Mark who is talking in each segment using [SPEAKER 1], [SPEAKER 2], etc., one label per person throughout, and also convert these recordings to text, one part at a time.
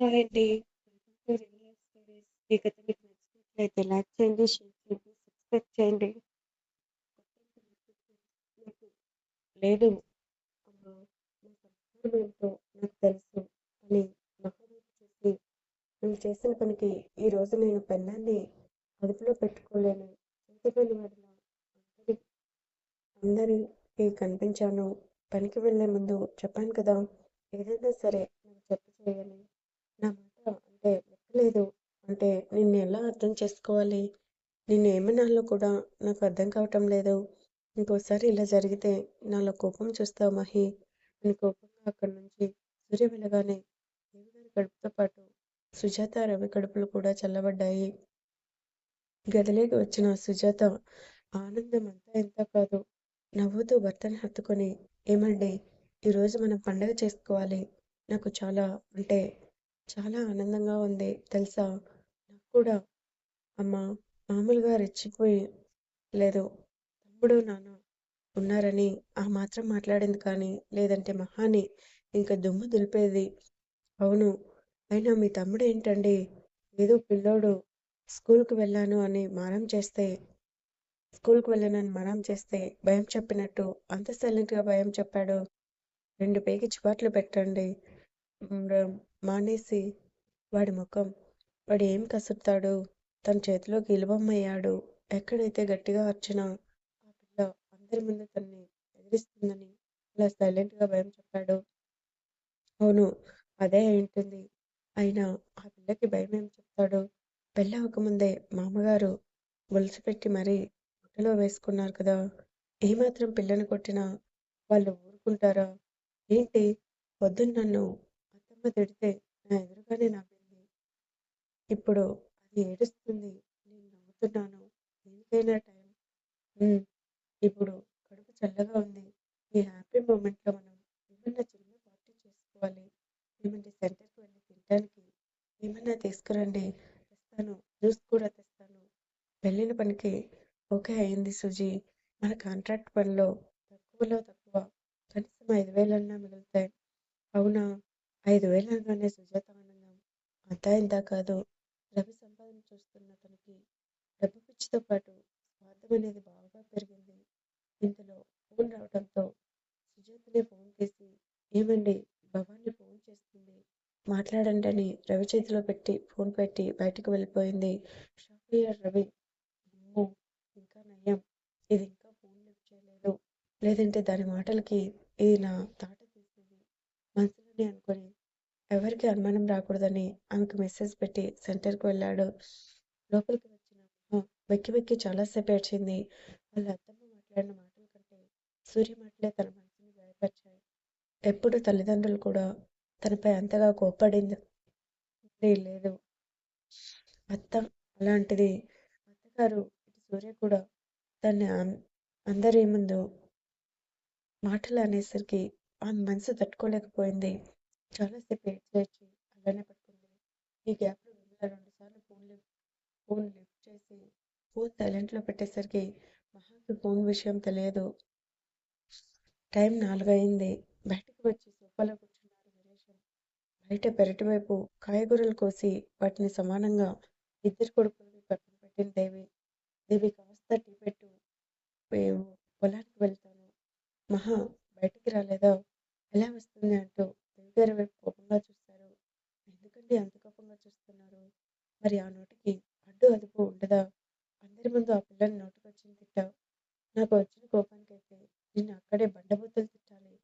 [SPEAKER 1] Hi అండి. ఈ కథ మీకు నచ్చినట్లయితే లైక్ చేయండి, షేర్ చేయండి, సబ్స్క్రైబ్ చేయండి. లేదు. ఏంటో నాకు తెలుసు. అని మహాదేవి చూసి నువ్వు చేసిన పనికి ఈరోజు నేను పెళ్ళాన్ని అదుపులో పెట్టుకోలేను. చేతిపల్లి వదిల అందరి అందరికి కనిపించాను. పనికి వెళ్ళే ముందు చెప్పాను కదా ఏదైనా సరే నేను చెప్పు చేయాలి నా మాట అంటే లేదు అంటే నిన్ను ఎలా అర్థం చేసుకోవాలి? నిన్ను ఏమనాలో కూడా నాకు అర్థం కావటం లేదు. ఇంకోసారి ఇలా జరిగితే నాలో కోపం చూస్తావు మహి. అని కోపంగా అక్కడి నుంచి సూర్య వెళ్ళగానే దేవిగారి కడుపుతో పాటు సుజాత రవి కడుపులు కూడా చల్లబడ్డాయి. గదిలోకి వచ్చిన సుజాత ఆనందం అంతా ఎంత కాదు. నవ్వుతూ భర్తని హత్తుకొని ఏమండి? ఈరోజు మనం పండగ చేసుకోవాలి. నాకు చాలా అంటే చాలా ఆనందంగా ఉంది. తెలుసా? నాకు కూడా అమ్మ మామూలుగా రెచ్చిపోయి లేదు. తమ్ముడు నాన్న ఉన్నారని ఆ మాత్రం మాట్లాడింది కానీ లేదంటే మహాని ఇంకా దుమ్ము దులిపేది. అవును. అయినా మీ తమ్ముడు ఏంటండి? ఏదో పిల్లోడు స్కూల్కి వెళ్ళాను అని మారం చేస్తే స్కూల్కి వెళ్ళానని మారం చేస్తే భయం చెప్పినట్టు అంత సైలెంట్గా భయం చెప్పాడు. రెండు పేకి చివాట్లు పెట్టండి. మానేసి వాడి ముఖం వాడు ఏం కసురుతాడు తన చేతిలో గిలుబొమ్మయ్యాడు ఎక్కడైతే గట్టిగా అర్చినా ఆ పిల్ల అందరి ముందు తనని ఎదిరిస్తుందని అలా సైలెంట్గా భయం చెప్పాడు. అవును అదే ఉంటుంది అయినా ఆ పిల్లకి భయం ఏం చెప్తాడు? పెళ్ళి అవ్వకముందే మామగారు గొలుసు పెట్టి మరీ గుట్టలో వేసుకున్నారు కదా ఏమాత్రం పిల్లని కొట్టినా వాళ్ళు ఊరుకుంటారా? ఏంటి? పొద్దున్న నన్ను అత్తమ్మ తిడితే నా ఎదురుగానే నవ్వింది. ఇప్పుడు అది ఏడుస్తుంది. నేను నవ్వుతున్నాను. దేనికైనా టైం. ఇప్పుడు కడుపు చల్లగా ఉంది. ఈ హ్యాపీ మూమెంట్లో మనం ఏమన్నా చిన్న పార్టీ చేసుకోవాలి. ఏమంటే సెంటర్కి వెళ్ళి తినడానికి ఏమన్నా తీసుకురండి. తెస్తాను. జ్యూస్ కూడా తెస్తాను. వెళ్ళిన పనికి ఓకే అయింది సుజీ. మన కాంట్రాక్ట్ పనిలో తక్కువలో తక్కువ. కనీసం ఐదు వేలన్నా మిగులుతాయి. అవునా? ఐదు వేలు అనగానే సుజాత ఆనందం అంతా ఇంత కాదు రవి సంపాదన చూస్తున్న అతనికి డబ్బు పిచ్చితో పాటు స్వార్థం అనేది బాగా పెరిగింది ఇంతలో ఫోన్ రావడంతో సుజాతనే ఫోన్ చేసి ఏమండి భవాన్ని ఫోన్ చేస్తుంది మాట్లాడండి అని రవి చేతిలో పెట్టి ఫోన్ పెట్టి బయటకు వెళ్ళిపోయింది షాక్ అయ్యాడు రవి అమ్మో ఇంకా నయం ఇది ఇంకా ఫోన్ లిఫ్ట్ చేయలేదు లేదంటే దాని మాటలకి ఇది నా తాట అని అనుకుని ఎవరికి అనుమానం రాకూడదని ఆమెకు మెసేజ్ పెట్టి సెంటర్కి వెళ్ళాడు. లోపలికి వచ్చిన వెక్కి వెక్కి చాలాసేపు ఏడ్చింది. వాళ్ళ అత్తమ్మ మాట్లాడిన మాటల కంటే సూర్య మాటలే తన మనసుని గాయపరిచాయి. ఎప్పుడు తల్లిదండ్రులు కూడా తనపై అంతగా కోప్పడింది లేదు. అత్త అలాంటిది అత్తగారు సూర్య కూడా తన అందరి ముందు మాటలు అనేసరికి ఆమె మనసు తట్టుకోలేకపోయింది. చాలాసేపు చేసి అలానే పడుకుంది. ఈ గ్యాప్లో రెండు రెండుసార్లు ఫోన్ లిఫ్ట్ ఫోన్ లిఫ్ట్ చేసి ఫోన్ సైలెంట్లో పెట్టేసరికి మహాకి ఫోన్ విషయం తెలియదు. టైం నాలుగు అయింది బయటకు వచ్చి సోఫాలో కూర్చున్నారు వీరేశం బయట పెరటి వైపు కాయగూరలు కోసి వాటిని సమానంగా ఇద్దరు కొడుకులని పక్కన పెట్టిన దేవి. దేవి కాస్త టీ పెట్టు పొలానికి వెళ్తాను. మహా బయటికి రాలేదా? ఎలా వస్తుంది అంటూ దేవిగారి వైపు కోపంగా చూస్తారు. ఎందుకండి అంత కోపంగా చూస్తున్నారు? మరి ఆ నోటికి అడ్డు అదుపు ఉండదా? అందరి ముందు ఆ పిల్లని నోటికొచ్చింది తిట్టావు. నాకు వచ్చిన కోపానికైతే నిన్ను అక్కడే బండబూతులు తిట్టాలి.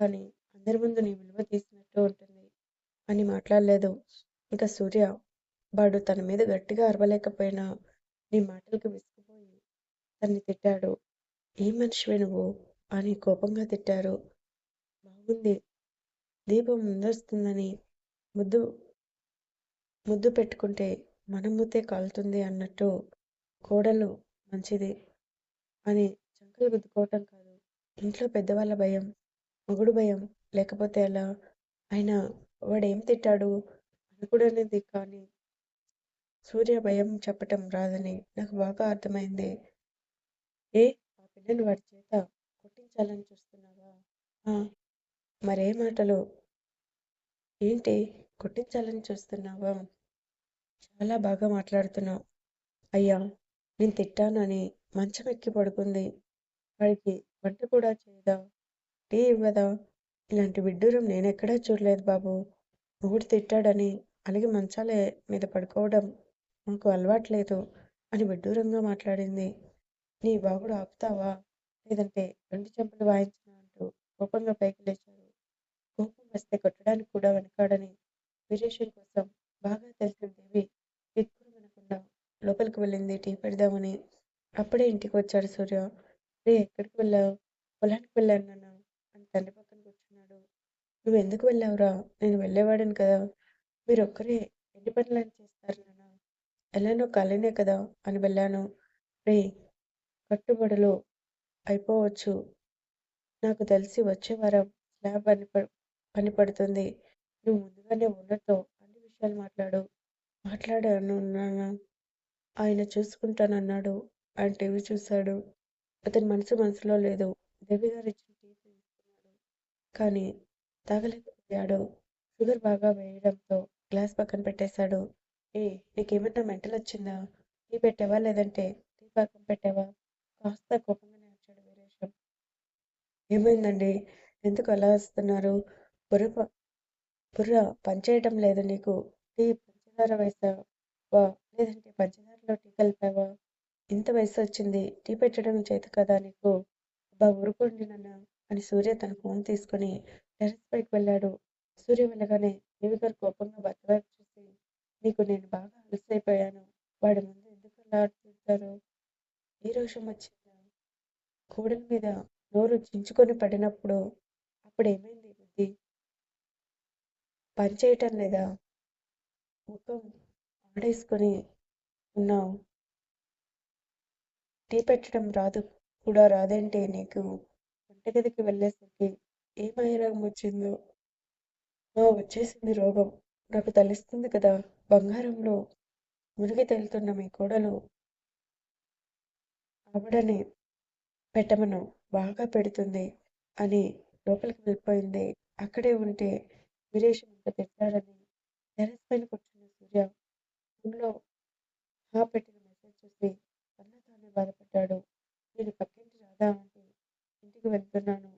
[SPEAKER 1] కానీ అందరి ముందు నీ విలువ తీసినట్టు ఉంటుంది అని మాట్లాడలేదు. ఇంకా సూర్య వాడు తన మీద గట్టిగా అరవలేకపోయినా నీ మాటలకు విసిగిపోయి తన్ని తిట్టాడు. ఏ మనిషివే నువ్వు? అని కోపంగా తిట్టారు. బాగుంది. దీపం ముందొస్తుందని ముద్దు ముద్దు పెట్టుకుంటే మన కాలుతుంది అన్నట్టు కోడలు మంచిది అని చంకలు గుద్దుకోవటం కాదు. ఇంట్లో పెద్దవాళ్ళ భయం మొగుడు భయం లేకపోతే ఎలా? అయినా వాడేం తిట్టాడు అనుకునేది కానీ సూర్య భయం చెప్పటం రాదని నాకు బాగా అర్థమైంది. ఏ ఆ పిల్లని వాడి చేత కొట్టించాలని చూస్తున్నావా? మరే మాటలు? ఏంటి? కొట్టించాలని చూస్తున్నావా? చాలా బాగా మాట్లాడుతున్నావు. అయ్యా నేను తిట్టానని మంచం ఎక్కి పడుకుంది. వాడికి వంట కూడా చేయదా? టీ ఇవ్వదా? ఇలాంటి విడ్డూరం నేనెక్కడా చూడలేదు బాబు. మొగుడు తిట్టాడని అలాగే మంచాల మీద పడుకోవడం మాకు అలవాట్లేదు అని విడ్డూరంగా మాట్లాడింది. నీ బాగుడు ఆపుతావా? లేదంటే రెండు చెంపలు వాయించిన అంటూ కోపంగా పైకి లేచాడు. కోపం వస్తే కొట్టడానికి కూడా వెనకాడని వీరేశం కోసం బాగా తెలిసిన దేవి వినకుండా లోపలికి వెళ్ళింది. టీ పెడదామని. అప్పుడే ఇంటికి వచ్చాడు సూర్య. రే ఎక్కడికి వెళ్ళావు? పొలానికి వెళ్ళాను నాన్న. అని తండ్రి పక్కన కూర్చున్నాడు. నువ్వు ఎందుకు వెళ్ళావురా? నేను వెళ్ళేవాడిని కదా. మీరు ఒక్కరే ఎన్ని పనులని చేస్తారు నాన్న? ఎలానో ఖాళీనే కదా అని వెళ్ళాను. రే కట్టుబడులు అయిపోవచ్చు. నాకు తెలిసి వచ్చే వారం స్లాబ్ అని పని పడుతుంది. నువ్వు ముందుగానే ఓనర్తో అన్ని విషయాలు మాట్లాడు. మాట్లాడాను ఆయన చూసుకుంటానన్నాడు. ఆయన టీవీ చూశాడు. అతని మనసు మనసులో లేదు. దేవి గారు ఇచ్చిన టీ తీసుకున్నాడు. కానీ తాగలేకపోయాడు. షుగర్ బాగా వేయడంతో గ్లాస్ పక్కన పెట్టేశాడు. ఏ నీకేమన్నా మెంటల్ వచ్చిందా? టీ పెట్టావా లేదంటే టీ పక్కన పెట్టావా? కాస్త కోపంగానే వచ్చాడు వీరేశం. ఏమైందండి? ఎందుకు అలా వస్తున్నారు? బుర్ర ప- బుర్ర పనిచేయటం లేదు నీకు. టీ పంచదార వేసావా? లేదంటే పంచదారలో టీ కలిపావా? ఇంత వయసు వచ్చింది టీ పెట్టడం చేత కదా నీకు? అబ్బా ఊరుకోండి నాన్న అని సూర్య తన ఫోన్ తీసుకొని టెర్రస్ పైకి వెళ్ళాడు. సూర్య వెళ్ళగానే దేవి గారు కోపంగా భర్త వైపు చూసి నీకు నేను బాగా అలసైపోయాను. వాడి ముందు ఎందుకు లాడుతుంటారు ఈ ఏ రోషం వచ్చిందా? కోడల మీద నోరు చించుకొని పడినప్పుడు అప్పుడు ఏమైంది పనిచేయటం లేదా ముఖం ఆడేసుకొని ఉన్నావు? టీ పెట్టడం రాదు కూడా రాదంటే నీకు వంటగదికి వెళ్ళేసరికి ఏం మాయరోగం వచ్చిందో? ఆ వచ్చేసింది రోగం. నాకు తెలుస్తుంది కదా బంగారంలో మునిగి తేలుతున్న మీ కోడలు ఆవిడని పెట్టమను బాగా పెడుతుంది అని లోపలికి వెళ్ళిపోయింది. అక్కడే ఉంటే వీరేశం ఇంత పెట్టాడని టెరెస్ పైన కూర్చున్న సూర్య ఫోన్లో హా పెట్టిన మెసేజ్ చూసి తనలో తానే బాధపడ్డాడు. నేను పక్కింటి రాదా అంటే ఇంటికి వెళ్తున్నాను.